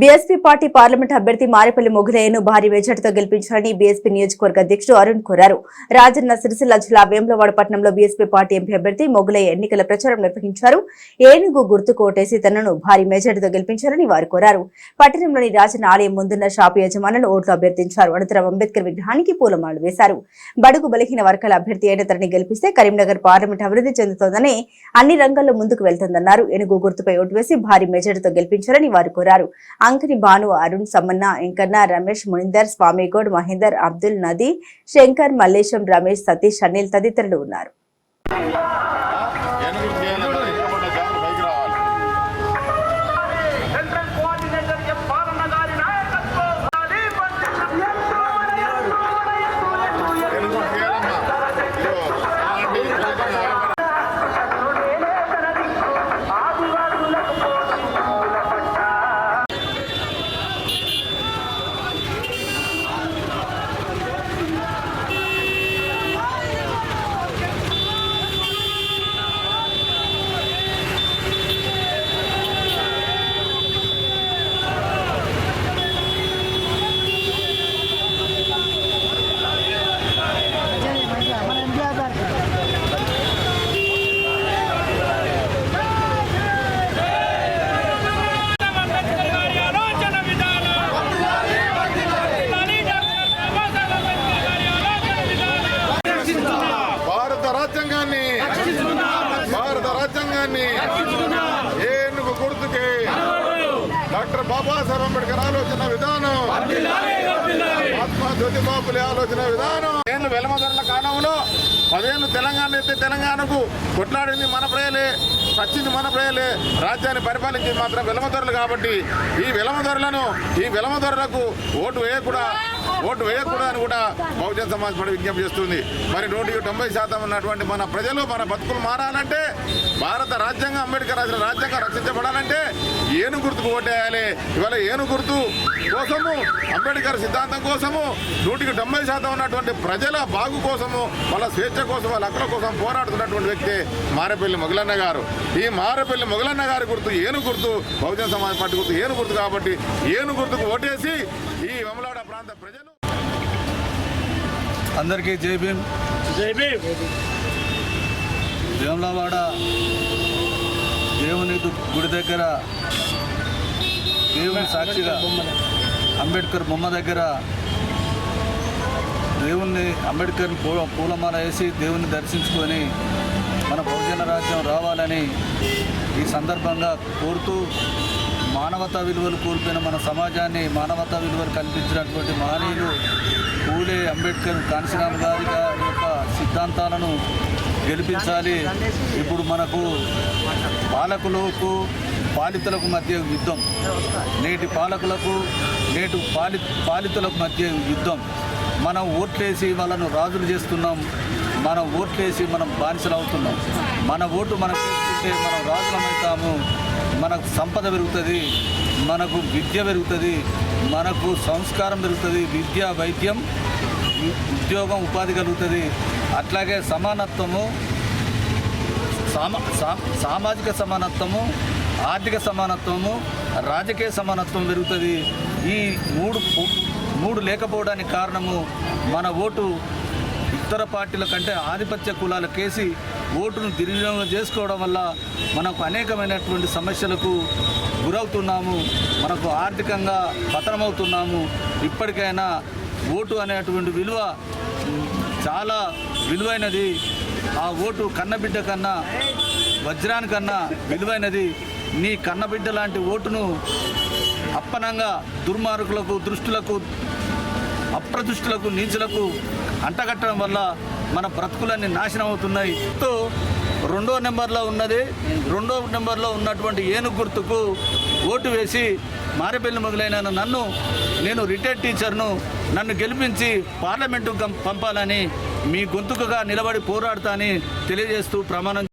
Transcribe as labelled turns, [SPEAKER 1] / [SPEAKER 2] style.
[SPEAKER 1] BSP party parliament అభ్యర్థి మారేపల్లి మొగులయ్యను భారీ మెజార్టీతో గెలిపించాలని బీఎస్పీ నియోజకవర్గ అధ్యక్షుడు అరుణ్ కోరారు. రాజన్న సిరిసిల్ల జిల్లా వేములవాడ పట్టణంలో బీఎస్పీ పార్టీ ఎంపీ అభ్యర్థి మొగులయ్య ఎన్నికల ప్రచారం నిర్వహించారు. ఏనుగు గుర్తు కోటేసి తనను భారీ మెజార్టీతో గెలిపించాలని వారు కోరారు. పట్టణంలోని రాజన్న ఆలయం ముందున్న షాపు యజమానులు ఓట్లు అభ్యర్థించారు. అనంతరం అంబేద్కర్ విగ్రహానికి పూలమాలు వేశారు. బడుగు బలహీన వర్గాల అభ్యర్థి అయిన తనని గెలిపిస్తే కరీంనగర్ పార్లమెంట్ అభివృద్ధి చెందుతోందని అన్ని రంగాల్లో ముందుకు వెళ్తుందన్నారు. ఏనుగు గుర్తుపై ఓటు వేసి భారీ మెజార్టీతో గెలిపించాలని వారు కోరారు. అంకని భాను అరుణ్ సమ్మన్న ఎంకన్న రమేష్ మునిందర్ స్వామిగౌడ్ మహేందర్ అబ్దుల్ నది శంకర్ మల్లేశం రమేష్ సతీష్ అనిల్ తదితరులు ఉన్నారు.
[SPEAKER 2] డాక్టర్ బాబాసాహెబ్ అంబేద్కర్ ఆలోచన విధానం.
[SPEAKER 3] మహాత్మా జ్యోతిబాపులే ఆలోచన విధానం. ఏళ్ళు వెలమధరల కాలంలో పదేళ్ళు తెలంగాణ అయితే తెలంగాణకు కొట్లాడింది మన ప్రజలే సచ్చింది మన ప్రజలే రాజ్యాన్ని పరిపాలించింది మాత్రం వెలమధరలు కాబట్టి ఈ వెలమధరలను ఈ వెలమధరలకు ఓటు వేయకుండా ఓటు వేయకూడదు అని కూడా బహుజన సమాజ్ పార్టీ విజ్ఞప్తి చేస్తుంది. మరి నూటికి తొంభై శాతం ఉన్నటువంటి మన ప్రజలు మన బతుకులు మారాలంటే భారత రాజ్యాంగం అంబేద్కర్ రాసిన రాజ్యాంగం రక్షించబడాలంటే ఏను గుర్తుకు ఓటేయాలి ఇవాళ ఏను గుర్తు కోసము అంబేద్కర్ సిద్ధాంతం కోసము నూటికి తొంభై శాతం ఉన్నటువంటి ప్రజల బాగు కోసము వాళ్ళ స్వేచ్ఛ కోసం వాళ్ళ హక్కుల కోసం పోరాడుతున్నటువంటి వ్యక్తి మారేపల్లి మొగలన్న గారు. ఈ మారేపల్లి మొగలన్న గారి గుర్తు ఏను గుర్తు బహుజన సమాజ్ పార్టీ గుర్తు ఏను గుర్తు కాబట్టి ఏను గుర్తుకు ఓటేసి ఈ వెమలాడ ప్రాంత ప్రజలు
[SPEAKER 4] అందరికీ జై భీమ్. వేములవాడ దేవుని గుడి దగ్గర దేవుని సాక్షిగా అంబేద్కర్ బొమ్మ దగ్గర దేవుణ్ణి అంబేద్కర్ పూల పూలమాల వేసి దేవుణ్ణి దర్శించుకొని మన బహుజన రాజ్యం రావాలని ఈ సందర్భంగా కోరుతూ మానవతా విలువలు కోల్పోయిన మన సమాజాన్ని మానవతా విలువలు కల్పించినటువంటి మహనీయులు అంబేద్కర్ కాన్సీరామ్ గారి గారి యొక్క సిద్ధాంతాలను గెలిపించాలి. ఇప్పుడు మనకు పాలకులకు పాలితులకు మధ్య యుద్ధం. నేటి పాలకులకు నేటి పాలి పాలితులకు మధ్య యుద్ధం. మనం ఓట్లేసి వాళ్ళను రాజులు చేస్తున్నాం. మనం ఓట్లేసి మనం బానిసలు అవుతున్నాం మన ఓటు మనం చేసుకుంటే మనం రాజులమవుతాము మనకు సంపద పెరుగుతుంది. మనకు విద్య పెరుగుతుంది. మనకు సంస్కారం పెరుగుతుంది. విద్య వైద్యం ఉద్యోగం ఉపాధి కలుగుతుంది. అట్లాగే సమానత్వము సా- సామాజిక సమానత్వము ఆర్థిక సమానత్వము రాజకీయ సమానత్వం పెరుగుతుంది. ఈ మూడు మూడు లేకపోవడానికి కారణము మన ఓటు ఇతర పార్టీల కంటే ఆధిపత్య కులాలకేసి ఓటును దుర్వినియోగం చేసుకోవడం వల్ల మనకు అనేకమైనటువంటి సమస్యలకు గురవుతున్నాము. మనకు ఆర్థికంగా పతనమవుతున్నాము. ఇప్పటికైనా ఓటు అనేటువంటి విలువ చాలా విలువైనది. ఆ ఓటు కన్నబిడ్డ కన్నా వజ్రానికన్నా విలువైనది. నీ కన్నబిడ్డ లాంటి ఓటును అప్పనంగా దుర్మార్గులకు దృష్టులకు అప్రదృష్టులకు నీచులకు అంటగట్టడం వల్ల మన బ్రతుకులన్నీ నాశనం అవుతున్నాయి. తో రెండో నెంబర్లో ఉన్నది. రెండో నెంబర్లో ఉన్నటువంటి ఏను గుర్తుకు ఓటు వేసి మారేపల్లి మొదలైన నన్ను నేను రిటైర్డ్ టీచర్ను నన్ను గెలిపించి పార్లమెంటు పంపాలని మీ గొంతుకగా నిలబడి పోరాడతా అని తెలియజేస్తూ ప్రమాణం